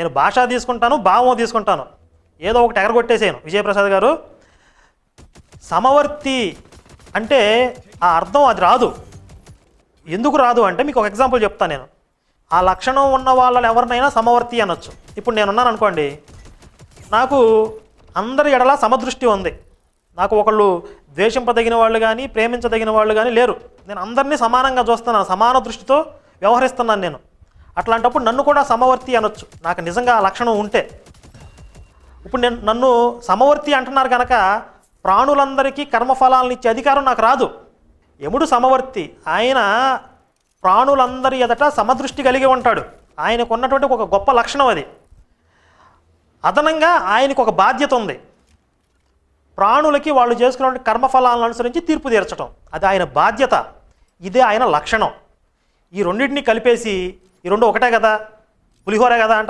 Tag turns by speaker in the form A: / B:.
A: నేను భాష తీసుకుంటాను భావం తీసుకుంటాను. ఏదో ఒకటి ఎగరగొట్టేసాను విజయప్రసాద్ గారు సమవర్తి అంటే ఆ అర్థం అది రాదు. ఎందుకు రాదు అంటే మీకు ఒక ఎగ్జాంపుల్ చెప్తాను నేను. ఆ లక్షణం ఉన్న వాళ్ళని ఎవరినైనా సమవర్తి అనొచ్చు. ఇప్పుడు నేనున్నాను అనుకోండి నాకు అందరి ఎడలా సమదృష్టి ఉంది. నాకు ఒకళ్ళు ద్వేషింపదగిన వాళ్ళు కానీ ప్రేమించదగిన వాళ్ళు కానీ లేరు. నేను అందరినీ సమానంగా చూస్తున్నాను సమాన దృష్టితో వ్యవహరిస్తున్నాను నేను. అట్లాంటప్పుడు నన్ను కూడా సమవర్తి అనొచ్చు. నాకు నిజంగా ఆ లక్షణం ఉంటే. ఇప్పుడు నేను నన్ను సమవర్తి అంటున్నారు కనుక ప్రాణులందరికీ కర్మఫలాలను ఇచ్చే అధికారం నాకు రాదు. యముడు సమవర్తి. ఆయన ప్రాణులందరి ఎదట సమదృష్టి కలిగి ఉంటాడు. ఆయనకు ఉన్నటువంటి ఒక గొప్ప లక్షణం అది. అదనంగా ఆయనకు ఒక బాధ్యత ఉంది. ప్రాణులకి వాళ్ళు చేసుకున్న కర్మఫలాలను అనుసరించి తీర్పు తీర్చడం అది ఆయన బాధ్యత. ఇదే ఆయన లక్షణం. ఈ రెండింటిని కలిపేసి ఈ రెండు ఒకటే కదా? పులిహోరే కదా అంటారు.